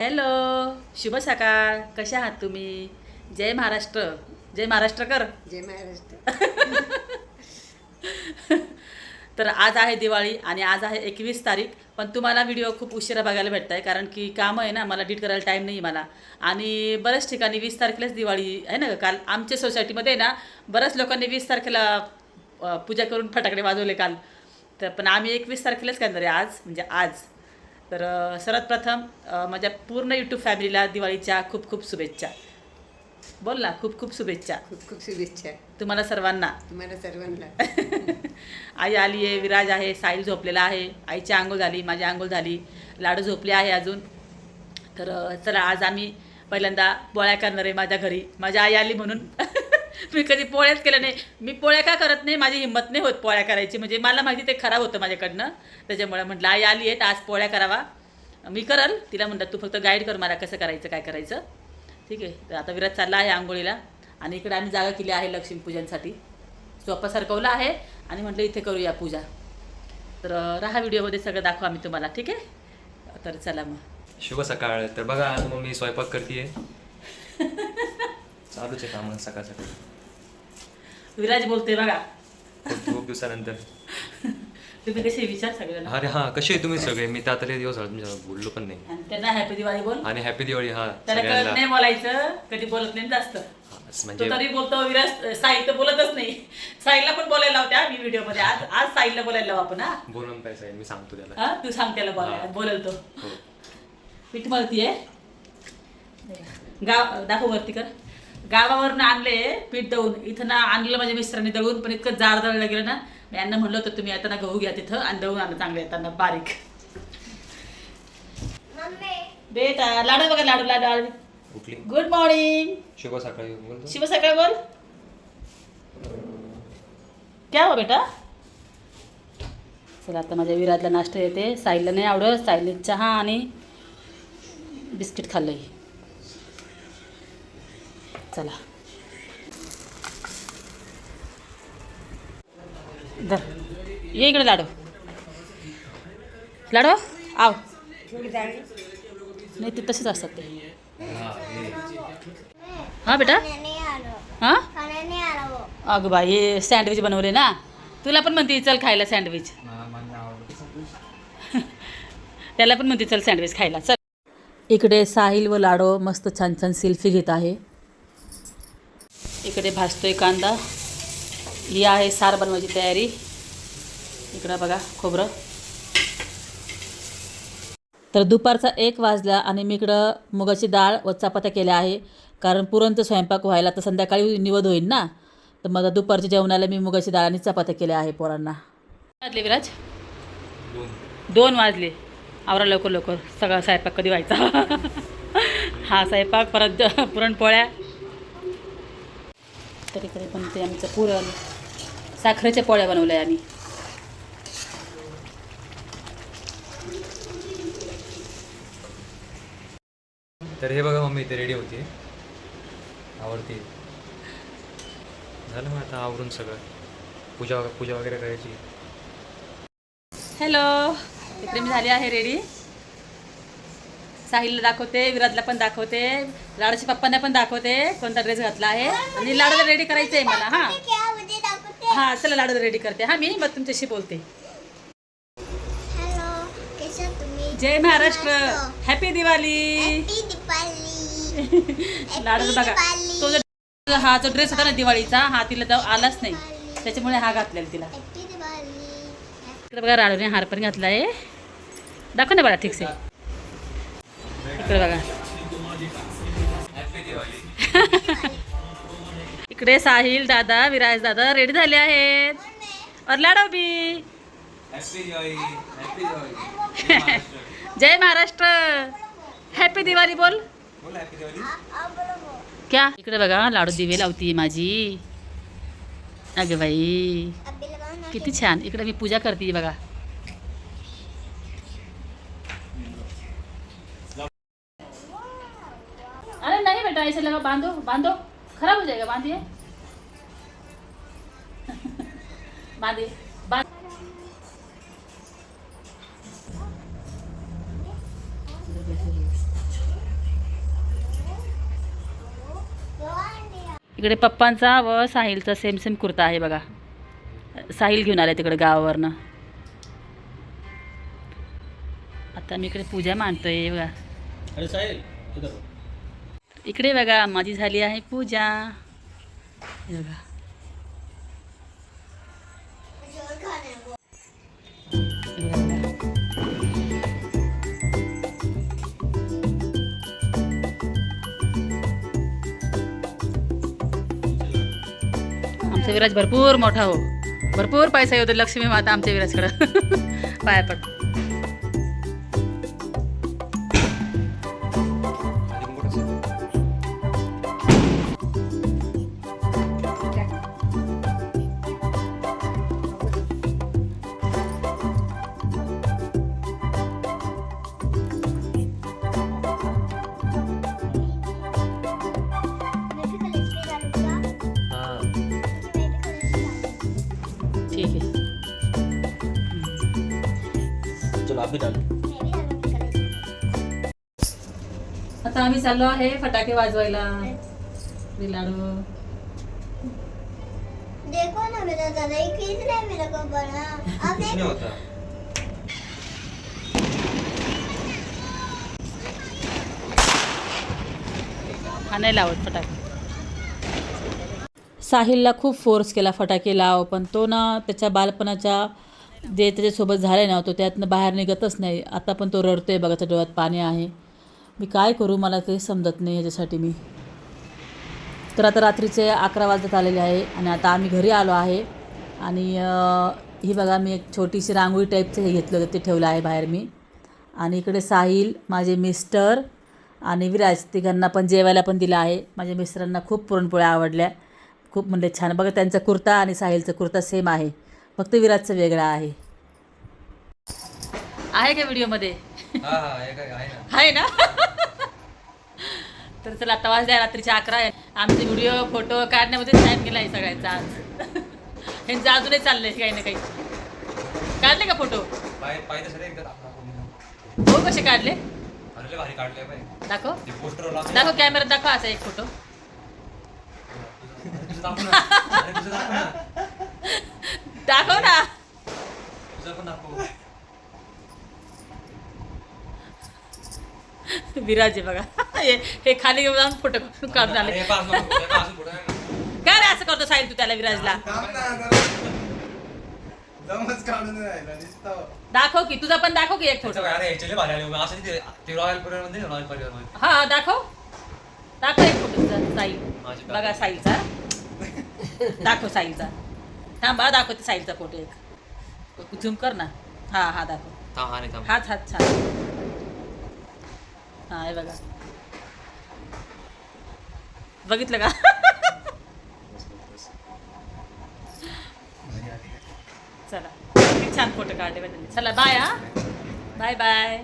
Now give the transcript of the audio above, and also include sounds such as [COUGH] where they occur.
Hello शुभ सकाळ. कशा आहात तुम्ही? जय महाराष्ट्र. जय महाराष्ट्र कर. जय महाराष्ट्र. [LAUGHS] तर आज आहे दिवाळी आणि आज आहे एकवीस तारीख पण तुम्हाला व्हिडिओ खूप उशिरा बघायला भेटत आहे कारण की कामं आहे ना मला एडिट करायला टाईम नाही मला. आणि बऱ्याच ठिकाणी वीस तारखेलाच दिवाळी आहे ना काल आमच्या सोसायटीमध्ये ना बऱ्याच लोकांनी वीस तारखेला पूजा करून फटाकडे वाजवले काल. तर पण आम्ही एकवीस तारखेलाच करणार आहे आज म्हणजे आज. तर सर्वात प्रथम माझ्या पूर्ण यूट्यूब फॅमिलीला दिवाळीच्या खूप खूप शुभेच्छा. बोल ना खूप खूप शुभेच्छा. खूप खूप शुभेच्छा. तुम्हाला सर्वांना. तुम्हाला सर्वांना. [LAUGHS] आई आली आहे विराज आहे साहिल झोपलेला आहे आईची आंघोळ झाली माझी आंघोळ झाली लाडू झोपले आहे अजून. तर चला आज आम्ही पहिल्यांदा पोळ्या करणार आहे माझ्या घरी. माझी आई आली म्हणून. [LAUGHS] [LAUGHS] मी कधी पोळ्याच केल्या नाही. मी पोळ्या का करत नाही? माझी हिंमत नाही होत पोळ्या करायची. म्हणजे मला माहिती ते खराब होतं माझ्याकडनं. त्याच्यामुळे म्हटलं आई आली आहे तर आज पोळ्या करावा. मी करल. तिला म्हणतात तू फक्त गाईड कर मला कसं करायचं काय करायचं. ठीक आहे. तर आता विराज चालला आहे आंघोळीला. आणि इकडे आम्ही जागा केली आहे लक्ष्मीपूजनसाठी सोपा सरकवला आहे. आणि म्हटलं इथे करूया पूजा. तर राहा व्हिडिओमध्ये सगळं दाखवा आम्ही तुम्हाला. ठीक आहे? तर चला मग. शुभ सकाळ. तर बघा मग मी स्वयंपाक करते चालूच आहे काम सकाळ सकाळी विराज बोलते बघा. खूप दिवसानंतर. [LAUGHS] तुम्ही कसे विचार सगळ्यांना? अरे हा कसे आहे तुम्ही सगळे? मी तर आता लय दिवस झाले तुमच्या बोललो पण नाही. आणि त्यांना हॅपी दिवाळी बोल. आणि हॅपी दिवाळी हा त्याला कळत सगळ्यांना. नाही बोलायचं कधी बोलत नाही जास्त. असं तो म्हणजे तरी बोलतो विराज साहिल तर बोलतच नाही. साहिलला पण बोलायला लावत्या मी व्हिडिओमध्ये. आज आज साहिलला बोलायला लावू आपण हा. बोलून पैसा आहे मी सांगतो त्याला. हा तू सांग त्याला बोलायला. बोलेल तो. हो. पीठ मळती आहे गाव दाखव वरती कर. गावावरनं आणले पीठ दळून. इथं ना आणलं माझ्या मिस्टरांनी दळून पण इतकं जाड दळलं गेलं ना. मी यांना म्हणलं होतं तुम्ही येताना गहू घ्या तिथं आणि दळून आणलं चांगलं येताना बारीक. बेटा लाडू बघा लाडू लाडू लाडू. गुड मॉर्निंग शुभ सकाळी शिव सकाळ बोल. क्या हो बेटा? चला आता माझ्या विराजला नाश्ता येते. साईला नाही आवडत. साईला चहा आणि बिस्किट खाल्लं चला. धर ये इकडे लाडो. लाडो? आव. नाही ते तसेच असतात ते. हां बेटा? हां? अगं बाई सँडविच बनवले ना. तुला पण म्हणते चल खायला सँडविच. [LAUGHS] त्याला पण म्हणते चल सँडविच खायला. चल. इकडे साहिल व लाडो मस्त छान छान सेल्फी घेत आहे. इकडे भाजतोय कांदा. ही आहे सार बनवायची तयारी. इकडं बघा खोबरं. तर दुपारचा एक वाजला आणि मी इकडं मुगाची डाळ व चपात्या केल्या आहे. कारण पुरणचं स्वयंपाक व्हायला तर संध्याकाळी निवद होईल ना. तर मग आता दुपारच्या जेवणाला मी मुगाची डाळ आणि चपात्या केल्या आहे पोरांना. वाजले विराज? दोन. दोन वाजले. आवरा लवकर लवकर. सगळा स्वयंपाक कधी व्हायचा? [LAUGHS] हा स्वयंपाक परत पुरणपोळ्या. तर इकडे पण ते आमचं पुरण. साखरेच्या पोळ्या बनवल्या आम्ही. तर हे बघा मम्मी इथे रेडी होती. आवडते. झालं मग आता आवरून सगळं. पूजा पूजा वगैरे करायची. हॅलो इकडे मी झाली आहे रेडी साहिलला दाखवते विराजला पण दाखवते लाडूच्या पप्पांना पण दाखवते कोणता ड्रेस घातला आहे. आणि लाडूला रेडी करायचं आहे मला हां. हां चला लाडूला रेडी करते. हां मी मग तुमच्याशी बोलते. हॅलो कशा तुम्ही? जय महाराष्ट्र. हॅपी दिवाळी हॅपी दिवाळी लाडू बघा तो जो हा जो ड्रेस होता ना दिवाळीचा हा तिला तर आलाच नाही. त्याच्यामुळे हा घातलेला तिला. इकडे बघा लाडूने हार पण घातला आहे दाखव ना बघा ठीकसे इकडे बघा इकडे साहिल दादा विराज दादा रेडी झाले आहेत और लाडो बी जय महाराष्ट्र हॅपी दिवाळी बोल क्या इकडे बघा लाडू दिवे लावती माझी अगं बाई किती छान इकडे मी पूजा करते बघा अरे नहीं बेटा ऐसे लगा बांधो बांधो। खराब हो जाएगा बांधिए। [LAUGHS] बांधिए बांध। इकडे पप्पांचा व साहिलचा सेम सेम कुर्ता आहे बघा. साहिल घेऊन आले तिकडे गावावरनं. आता मी इकडे पूजा मानतोय बघा. अरे साहिल इकडे बघा माझी झाली आहे पूजा. बघा. आमचा विराज भरपूर मोठा हो. भरपूर पैसा येतो लक्ष्मी माता आमच्या विराजकडं. [LAUGHS] पाया पडतो आता आम्ही चाललो आहे फटाके वाजवायला. हे लाडू देखो ना मेरा दादा ये खींच रहा है मेरे को बड़ा? अब होता? हा नाही लावत फटाके. साहिलला खूप फोर्स केला फटाके लाव पण तो ना त्याच्या बालपणाच्या जे त्याच्यासोबत झाले ना तो त्यातनं बाहेर निघतच नाही. आता पण तो रडतो बघा त्या डोळ्यात पाणी आहे. मी काय करू मला ते समजत नाही ह्याच्यासाठी मी. तर आता रात्रीचे अकरा वाजत आलेले आहे आणि आता आम्ही घरी आलो आहे. आणि ही बघा मी एक छोटीशी रांगोळी टाईपचं हे घेतलं होतं ते ठेवलं आहे बाहेर मी. आणि इकडे साहिल माझे मिस्टर आणि विराज तिघांना पण जेवायला पण दिलं आहे. माझ्या मिस्टरांना खूप पुरणपोळ्या आवडल्या. खूप म्हणजे छान. बघा त्यांचा कुर्ता आणि साहिलचा कुर्ता सेम आहे. फक्त विराजचं वेगळा आहे. आहे का व्हिडिओमध्ये? हा हा हे काय आहे ना. तर चला आता वाजल्या रात्रीच्या अकरा. आहे आमचे व्हिडिओ फोटो काढण्यामध्ये टाईम गेला आहे सगळ्यांचा आज. ह्यांचं अजूनही चाललंय काही ना काही. काढले का फोटो? हो कसे काढले? दाखव. दाखव कॅमेरात दाखव असा एक फोटो दाखव ना. विराज आहे बघा. हे हे खाली घेऊन जाऊन फोटो काढून आले. हे. काय रे असं करतो साहिल तू त्याला विराजला? दाखव की तुझा पण दाखव की एक फोटो. हा दाखव. दाखव एक फोटो तुझा माझी बघा साईलचा दाखव साईलचा थांबा दाखवते साईलचा फोटो एक. झूम कर ना. हा हा दाखव. थांब हा नाही थांब. हाच हात छान. हा हे बघा. बघितलं का? चला. छान फोटो काढले. चला बाय हा. Bye bye